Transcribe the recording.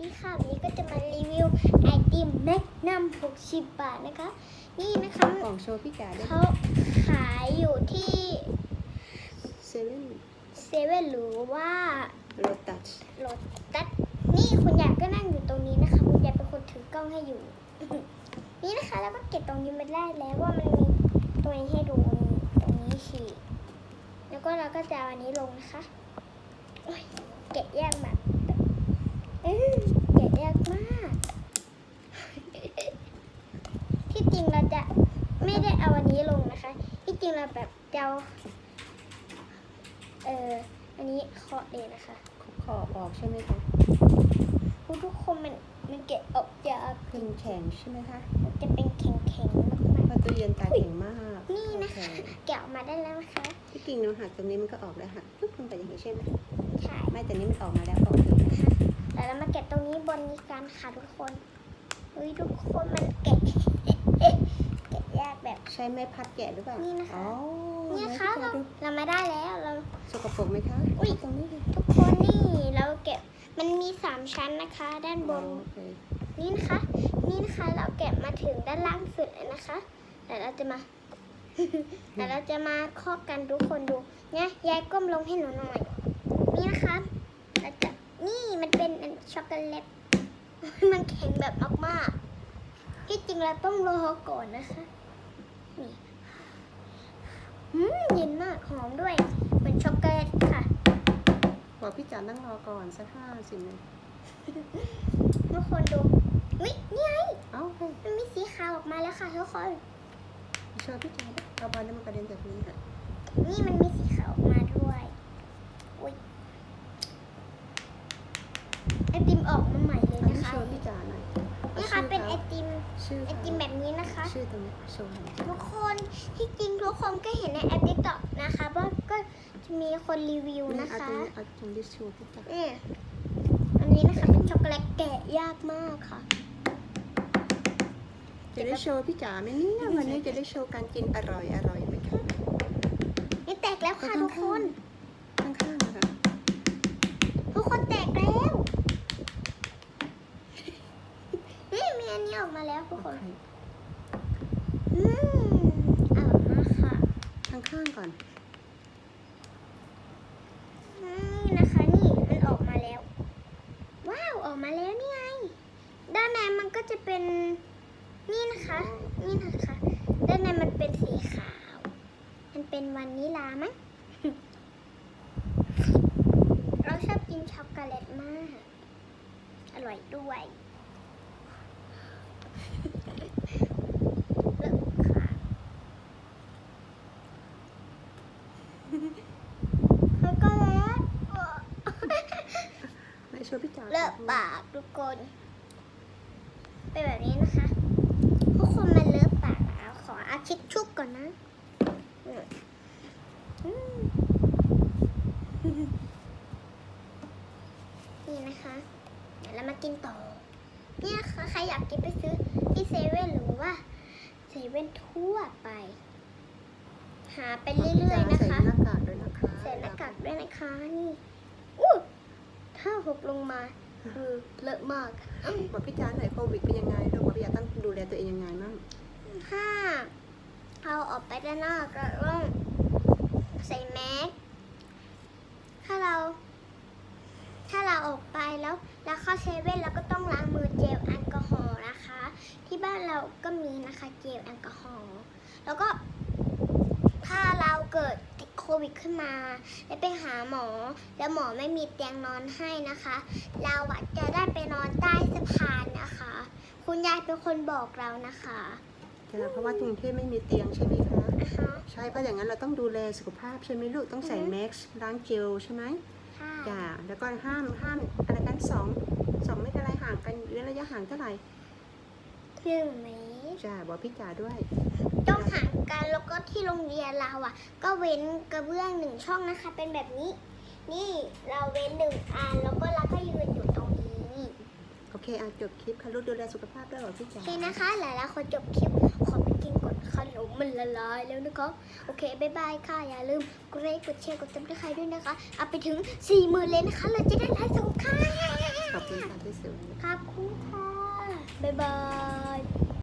ดีค่ะวันนี้ก็จะมารีวิวไอติมแมกนัม60 บาทนะคะ นี่นะคะกล่องโชว์พี่จ๋าด้วยเขาขายอยู่ที่เซเว่นเซเว่นหรือว่าโรตัสโรตัสนี่คุณยายก็นั่งอยู่ตรงนี้นะคะคุณยายเป็นคนถือกล้องให้อยู่ นี่นะคะแล้วก็เก็บตรงนี้มาได้แล้วว่ามันมีตรงนี้ให้ดูตรงนี้ฉีกแล้วก็เราก็จะเอาอันนี้ลงนะคะโอ้ยเก็บยากแบบเอ้ยเก็บยากมาก ที่จริงเราจะไม่ได้เอาอันนี้ลงนะคะ ที่จริง เราแบบจะเอาเอออันนี้เคาะเลยนะคะขอบออกใช่ไหมคะทุกทุกคนมันมันเก็บออกจากเป็นแข็งใช่ไหมคะมันจะเป็นแข็งๆมากเพราะตู้เย็นตาแข็งมากๆนี่นะคะโอเแกะออกมาได้แล้วนะคะที่กิ่งเราหักตรงนี้มันก็ออกแล้วหักปุ๊บลงไปอย่างนี้ใช่ไหมใช่ไม่แต่นี้มันออกมาแล้วโอเคนะคะแล้วเรามาแกะตรงนี้บนนี้กันค่ะทุกคนเฮ้ยทุกคนมันแกะแกะยาก แบบใช้ไม้พัดแกะหรือเปล่านี่นะคะอ๋อเนี่ยไม้ค่ะพัดเราดูเรามาได้แล้วเราสกปรกไหมคะอุ๊ยตรงนี้ดิทุกคนนี่เราแกะมันมีสามชั้นนะคะ ด้านบนโอเคนี่นะคะ นี่นะคะเราแกะมาถึงด้านล่างสุดเลยนะคะเดี๋ยวเราจะมาเดี๋ยวเราจะมาเคาะกันทุกคนดูเนี่ยยายก้มลงให้หนูหน่อยนี่นะคะเราจะนี่มันเป็นช็อกโกแลตมันแข็งแบบมากๆที่จริงเราต้องรอก่อนนะคะนี่ อืมเย็นมากหอมด้วย เหมือนช็อกโกแลตค่ะ บอกพี่จ๋านั่งรอก่อนสักห้าสิบนาทีทุกคนดูวินี่ไง เอ้าโอเคมันมีสีขาวออกมาแล้วค่ะทุกคน เชิญพี่จ๋าเอาบอลนั้วมันกระเด็นจากนี้ค่ะ นี่มันมีสีขาวออกมาด้วยอุ้ยไอติมออกมาใหม่เลย อันนี้ นะคะ โชว์พี่จ๋าหน่อย นี่ค่ะเป็นไอติม ชื่อไอเขาติมแบบนี้นะคะ ชื่อตรงนี้โชว์หน่อยทุกคนที่จริงทุกคนก็เห็นในแอปติ๊กต็อกนะคะว่าก็จะมีคนรีวิวนี่นะเอาคะตรงนี้เอาตรงนี้โชว์พี่จ๋าเนี่ยอันนี้นะคะเป็นช็อกโกแลตแกะยากมากค่ะ จะได้โชว์พี่จ๋าไหมเนี่ยวันนี้จะได้โชว์การกินอร่อยอร่อยไหมคะ นี่แตกแล้วค่ะทุกคน ข้างๆนะคะ ทุกคนแตกแล้วนี่มี อันนี้ออกมาแล้วทุกคน อืมอร่อยมากค่ะ ข้างๆก่อน นี่นะคะนี่มันออกมาแล้ว ว้าวออกมาแล้วนี่ไง ด้านในมันก็จะเป็น นี่นะคะ นี่นะคะ ด้านในมันเป็นสีขาว มันเป็นวานิลามั้งเราชอบกินช็อกโกแลตมาก อร่อยด้วยเลิกค่ะ ช็อกโกแลตไหนโชว์พี่จ๋าเลิกปากทุกคน เป็นแบบนี้นะคะทุกคนมันเลิกปากแล้วขออาชิดชุบก่อนนะอืมนี่นะคะ เดี๋ยวเรามากินต่อ เนี่ยค่ะใครอยากกินไปซื้อที่เซเว่นหรือว่าเซเว่นทั่วไป หาไปเรื่อยๆนะใส่คะหน้ากากด้วยนะคะใส่หน้ากากด้วยนะคะนี่อู้ถ้าหกลงมาคือเลอะมากบอกพี่จ๋าหน่อยโควิดเป็นยังไงลูกบอกพี่จ๋าต้องดูแลตัวเองยังไงบ้างถ้าเอาออกไปด้านนอกเราต้องใส่แมสถ้าเรา ถ้าเราออกไปแล้ว แล้วเข้าเซเว่นเราก็ต้อง ล้างมือเจลแอลกอฮอล์นะคะ ที่บ้านเราก็มีนะคะเจลแอลกอฮอล์แล้วก็ถ้าเราเกิดติดโควิดขึ้นมา แล้วไปหาหมอ แล้วหมอไม่มีเตียงนอนให้นะคะ เราอะจะได้ไปนอนใต้สะพานนะคะ คุณยายเป็นคนบอกเรานะคะจ้ะเพราะว่ากรุงเทพไม่มีเตียงใช่ไหมคะนะคะใช่เพราะอย่างนั้นเราต้องดูแลสุขภาพใช่ไหมลูกต้องใส่อือฮึแม็กซ์ล้างเจลใช่ไหมค่ะจ้ะแล้วก็ห้ามห้ามอะไรกันสอง สองไม่เป็นไรห่างกันเว้นระยะห่างเท่าไหร่หนึ่งเมตรจ้ะบอกพี่จ๋าด้วย ต้องห่างกันแล้วก็ที่โรงเรียนเราอะ ก็เว้นกระเบื้องหนึ่งช่องนะคะ เป็นแบบนี้ นี่เราเว้นหนึ่งอันแล้วก็เราก็ยืนอยู่ตรงนี้โอเคอะจบคลิปค่ะลูกดูแลสุขภาพด้วยบอกพี่โอจ๋าเคนะคะหลายๆคนจบคลิปขอไปกินก่อนขนมมันละลายแล้วนะคะโอเคบ๊ายบายค่ะอย่าลืมกดไลค์กดแชร์กดติดตามด้วยนะคะเอาไปถึง4ี่หมื่นเลยนะคะ เราจะได้ไลฟ์สดค่ะ ขอบคุณค่ะพี่สุขอบคุณค่ะ บ๊ายบาย